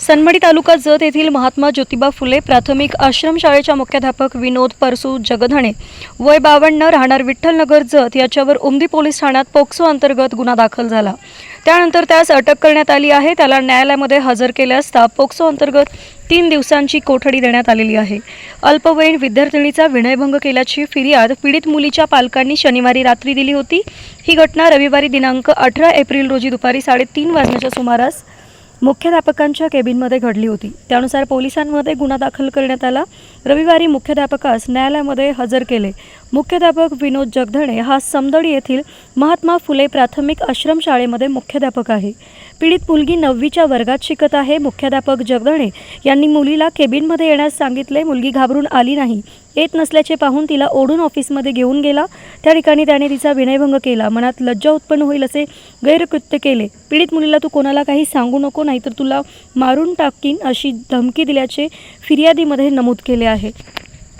सनमडी तालुका जत येथील महात्मा ज्योतिबा फुले प्राथमिक आश्रमशाळेच्या मुख्याध्यापक विनोद परसू जगधणे. वय बावन्न राहणार विठ्ठलनगर जत याच्यावर उमदी पोलीस ठाण्यात पोक्सो अंतर्गत गुन्हा दाखल झाला. त्यानंतर त्यास अटक करण्यात आली आहे. त्याला न्यायालयामध्ये हजर केले असता पोक्सो अंतर्गत तीन दिवसांची कोठडी देण्यात आलेली आहे. अल्पवयीन विद्यार्थिनीचा विनयभंग केल्याची फिर्याद पीडित मुलीच्या पालकांनी शनिवारी रात्री दिली होती. ही घटना रविवारी दिनांक अठरा एप्रिल रोजी दुपारी साडेतीन वाजण्याच्या सुमारास मुख्याध्यापकांच्या केबिनमध्ये घडली होती. त्यानुसार पोलिसांमध्ये गुन्हा दाखल करण्यात आला. रविवारी मुख्याध्यापकास न्यायालयामध्ये हजर केले. मुख्याध्यापक विनोद जगधणे हा समदडी येथील महात्मा फुले प्राथमिक आश्रमशाळेमध्ये मुख्याध्यापक आहे. पीडित मुलगी नववीच्या वर्गात शिकत आहे. मुख्याध्यापक जगधणे यांनी मुलीला केबिनमध्ये येण्यास सांगितले. मुलगी घाबरून आली नाही. येत नसल्याचे पाहून तिला ओढून ऑफिसमध्ये घेऊन गेला. त्या ठिकाणी त्याने तिचा विनयभंग केला. मनात लज्जा उत्पन्न होईल असे गैरकृत्य केले. पीडित मुलीला तू कोणाला काही सांगू नको नाहीतर तुला मारून टाकीन अशी धमकी दिल्याचे फिर्यादीमध्ये नमूद केले आहे.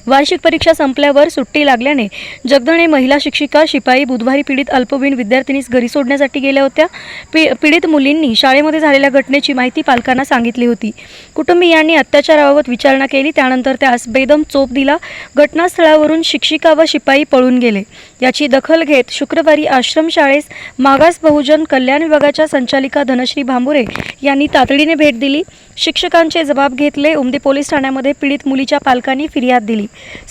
वार्षिक परीक्षा संपल्यावर सुट्टी लागल्याने जगदणे महिला शिक्षिका शिपाई बुधवारी पीडित अल्पवयीन विद्यार्थिनीस घरी सोडण्यासाठी गेल्या होत्या. पी पीडित मुलींनी शाळेमध्ये झालेल्या घटनेची माहिती पालकांना सांगितली होती. कुटुंबियांनी अत्याचाराबाबत विचारणा केली त्यानंतर त्यास बेदम चोप दिला. घटनास्थळावरून शिक्षिका व शिपाई पळून गेले. याची दखल घेत शुक्रवारी आश्रमशाळेस मागास बहुजन कल्याण विभागाच्या संचालिका धनश्री भांबुरे यांनी तातडीने भेट दिली. शिक्षकांचे जबाब घेतले. उमदी पोलीस ठाण्यामध्ये पीडित मुलीच्या पालकांनी फिर्याद दिली.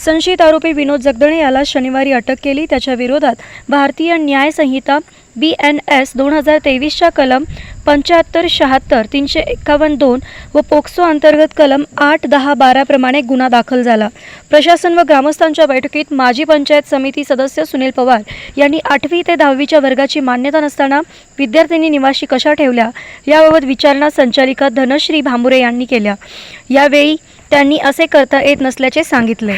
संशयित आरोपी विनोद जगदणे याला शनिवारी अटक केली. त्याच्या विरोधात भारतीय न्यायसंहिता बी एन एस दोन हजार तेवीसच्या कलम पंच्याहत्तर शहात्तर तीनशे एकावन्न दोन व पोक्सो अंतर्गत कलम आठ दहा बाराप्रमाणे गुन्हा दाखल झाला. प्रशासन व ग्रामस्थांच्या बैठकीत माजी पंचायत समिती सदस्य सुनील पवार यांनी आठवी ते दहावीच्या वर्गाची मान्यता नसताना विद्यार्थिनी निवासी कशा ठेवल्या याबाबत विचारणा संचालिका धनश्री भांबुरे यांनी केल्या. यावेळी त्यांनी असे करता येत नसल्याचे सांगितले.